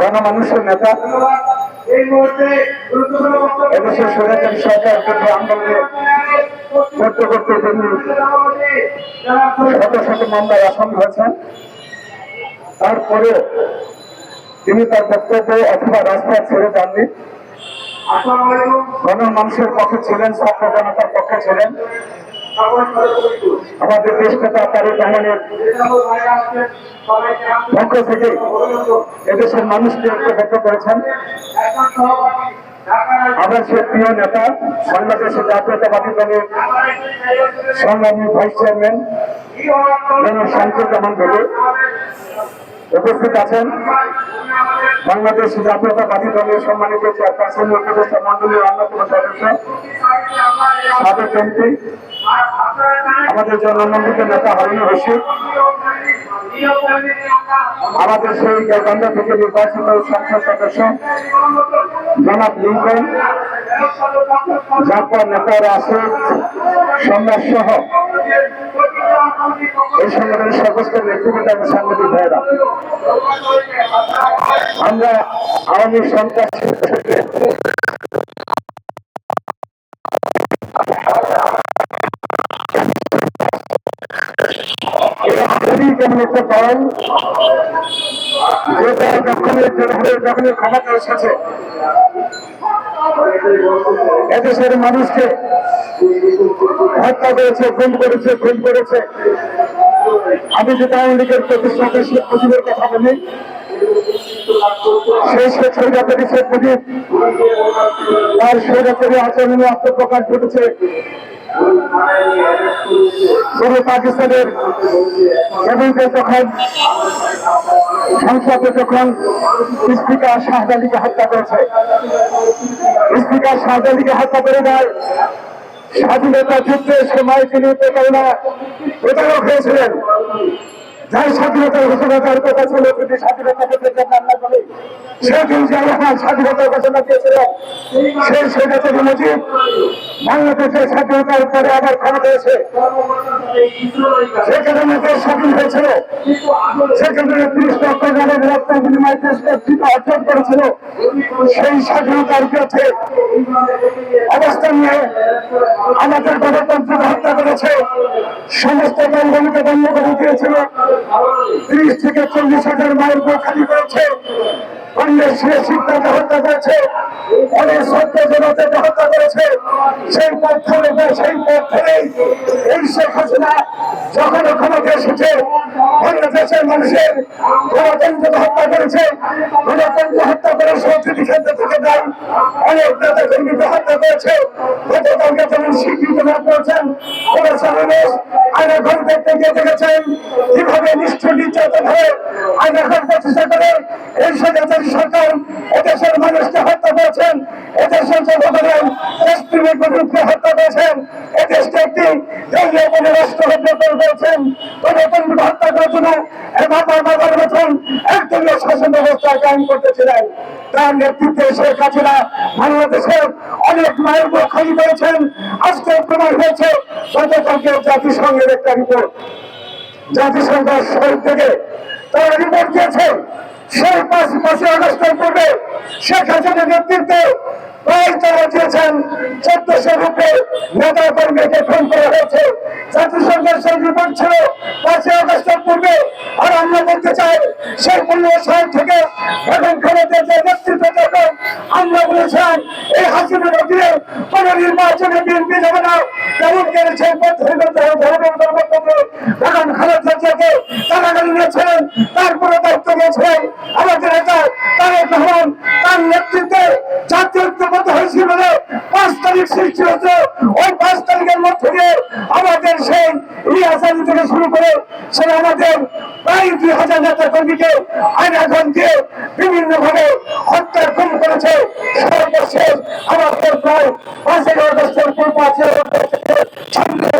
গণমানুষের নেতা। এদেশের স্বৈরাচারী সরকার বিরুদ্ধে আন্দোলনে করতে করতে তিনি শত শত মামলায় আসামি হয়েছেন তারপরে তিনি তার বক্তব্য অথবা রাস্তা ছেড়ে যাননি। গণমানুষের পক্ষে ছিলেন, ছাত্র জনতার পক্ষে ছিলেন। আমাদের দেশ নেতা তারেক রহমানের পক্ষ থেকে এদেশের মানুষকে একটা ঐক্যবদ্ধ করেছেন। আমার সে প্রিয় নেতা বাংলাদেশের জাতীয়তাবাদী দলের সংগ্রামী ভাইস চেয়ারম্যান জনাব শামসুজ্জামান বেগু উপস্থিত আছেন। বাংলাদেশ জাতীয়তাবাদী দলের সম্মানিত চেয়ারপারসন উপদেষ্টা মন্ডলীর অন্যতম সদস্য, সাবেক এমপি আমাদের জনমন্ডিত নেতা হারুনুর রশিদ, আমাদের সেই গান্ধা থেকে নির্বাচিত সংসদ সদস্য জনাব লিঙ্কন জাতীয় নেতারা আছে সম্রাট সহ এই সংগঠনের সমস্ত নেতৃবৃন্দ এবং সাংবাদিক ভাইরা আমরা আওয়ামী সন্ত্রাস একটা দল এসেছে এদেশের মানুষকে হত্যা করেছে, খুন করেছে খুন করেছে। আমি যদি আওয়ামী লীগের প্রতিষ্ঠাতা শেখ মুজিবের কথা বলি, সেই শেখ শেখ মুজিব, তার আচরণে আত্মপ্রকাশ ঘটেছে। পূর্ব পাকিস্তানের কেবলকে তখন সংসদে যখন স্পিকার শাহজাদিকে হত্যা করেছে, স্পিকার শাহজাদিকে হত্যা করে দেয় স্বাধীনতা যুদ্ধের সময় তিনি প্রতারণা প্রতারক হয়েছিলেন। যার স্বাধীনতার ঘোষণা তার কথা ছিল, যদি স্বাধীনতা পেতে চান রান্না করে সেদিন যে রহমান স্বাধীনতার ঘোষণা দিয়েছিলেন সেই সৈন্যতারি মুজিব বাংলাদেশের স্বাধীনতার পরে আবার ক্ষমতা এসে সেখানে দেশ স্বাধীন হয়েছিল। সেখানে ত্রিশ লক্ষ জনের রক্ত বিনিময় দেশ নেতৃত্ব অর্জন করেছিল। সেই স্বাধীনতার বিরুদ্ধে অবস্থান নিয়ে আমাদের গণতন্ত্রকে হত্যা করেছে। সমস্ত জঙ্গলকে বন্ধ করে দিয়েছিল। ত্রিশ থেকে চল্লিশ হাজার মাইল খালি করেছে। অন্যের সিদ্ধান্ত হত্যা করেছে। অনেক সত্য জনতাকে হত্যা করেছে। সেই পথ ধরে সেই পথ এই শেখ হাসিনা যখন ক্ষমতা এসেছে বাংলাদেশের মানুষের গণতন্ত্রকে হত্যা করেছে, গণতন্ত্র হত্যা করে সংস্কৃতি ক্ষেত্র থেকে দেয় অনেক নেতা কর্মীকে হত্যা করেছে, গতকালকে যেমন স্বীকৃত লাভ করেছেন করেছেন আইনা ঘর দেখতে গিয়ে দেখেছেন, কীভাবে নিষ্ঠুর নির্যাতন হয়ে আইনা ঘর প্রতিষ্ঠা করে এই সরকারি এদেশের মানুষকে হত্যা করেছেন, এদেশের জনগণের দেশপ্রেমিক হত্যা করেছেন একটি রাষ্ট্র হত্যা হত্যা শাসন ব্যবস্থা করতেছিলেন তার নেতৃত্বে শেখ হাসিনা বাংলাদেশের অনেক মায়ের খালি করেছেন। আজকে প্রমাণ হয়েছে গতকালকে জাতিসংঘের একটা রিপোর্ট জাতিসংঘ শহর থেকে তারা রিপোর্ট দিয়েছে। সেই পাঁচ পাঁচই আগস্টের পূর্বে শেখ হাসিনার নেতৃত্বে প্রায় তারা দিয়েছেন চোদ্দশো রূপে। নেতা কর্মীকে খুন করা হয়েছে। জাতিসংঘের সেই রিপোর্ট ছিল পাঁচই আগস্টের পূর্বে। আর আমরা বলতে চাই, সেই পনেরো সাল থেকে আমরা বলেছিলাম এই হাসিনার অধীনে কোন নির্বাচনে বিএনপি যাবে না যেমন করেছে এখন খালেদা নিয়েছিলেন তারপরে দায়িত্ব আমাদের নেতা তারেক রহমান তার নেতৃত্বে জাতীয় ঐক্যবদ্ধ হয়েছিল পাঁচ তারিখ সৃষ্টি হয়েছে। ওই পাঁচ তারিখের মধ্যে আমাদের সেই রিহাসানি থেকে শুরু করে সে আমাদের প্রায় দুই হাজার নেতা কর্মীকে আইনাঘন দিয়ে বিভিন্ন ভাবে হত্যার খুন করেছে। সর্বশেষ আমাদের প্রায় পাঁচ হাজার বছর পর পাঁচ হাজার বছর সামনে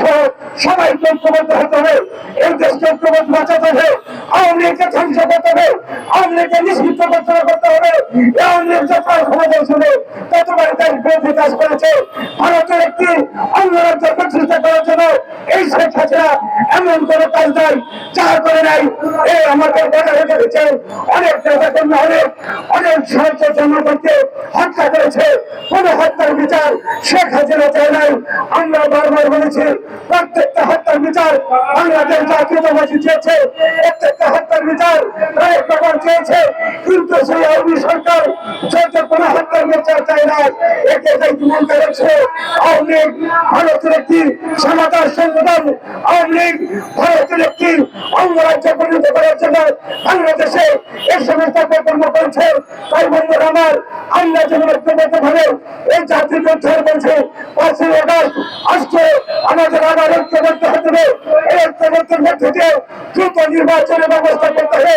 সহ সবাই ঐক্যবদ্ধ হতে হবে। এই দেশকে ঐক্যবদ্ধ বাঁচাতে হবে। আওয়ামী লীগকে ধ্বংস করতে হবে। আওয়ামী লীগকে নিষিদ্ধ করতে হবে। আওয়ামী লীগ যত ক্ষমতা ছিল ততবার তার বিরুদ্ধে করেছে। ভারতের একটি অন্য রাজ্য প্রতিষ্ঠিত করার এই এমন কোন কাজ নাই, যা করে নাই। এই আমাদের দেখা দিচ্ছে অনেক নেতা কর্মী অনেক অনেক সাহায্য জনগণকে হত্যা করেছে। কোন হত্যার বিচার শেখ হাসিনা চায় নাই। আমরা বারবার বলেছি, প্রত্যেকটা হত্যার বিচার বাংলাদেশ জাতীয়তাবাদী চেয়েছে। প্রত্যেকটা হত্যার বিচার অনেক প্রকার চেয়েছে। কিন্তু সেই আওয়ামী সরকার যত কোন বিচার চায় না একে দেখি মনে করেছে। আওয়ামী লীগ ভারতের একটি সমাচার সংগঠন। আওয়ামী লীগ ভারতের একটি অঙ্গরাজ্য পরিণত করার জন্য বাংলাদেশে এই সমস্ত কর্ম করেছে। তাই বন্ধুরা আমার, আমরা যেমন ঐক্যবদ্ধ ভাবে এই জাতির উদ্ধার বলছে পাঁচই অগস্ট আজকে আমাদের আবার ঐক্যবদ্ধ হতে হবে। এই ঐক্যবদ্ধের মধ্যে দিয়ে ব্যবস্থা করতে হবে।